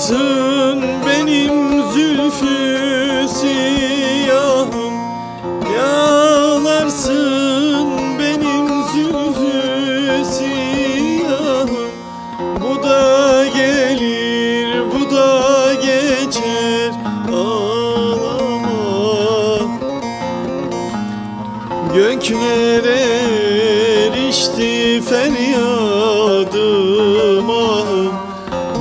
Ağlarsın benim zülfü siyahım. Yağlarsın benim zülfü siyahım. Bu da gelir bu da geçer ağlama. Göklere erişti feryadım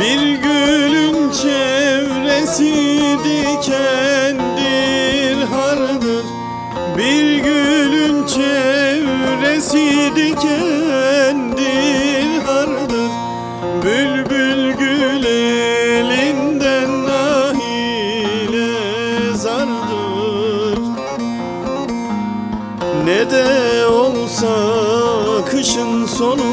Bir gülün çevresi dikendir hardır. Bir gülün çevresi dikendir hardır. Bülbül gül elinden nahile zardır ne de olsa kışın sonu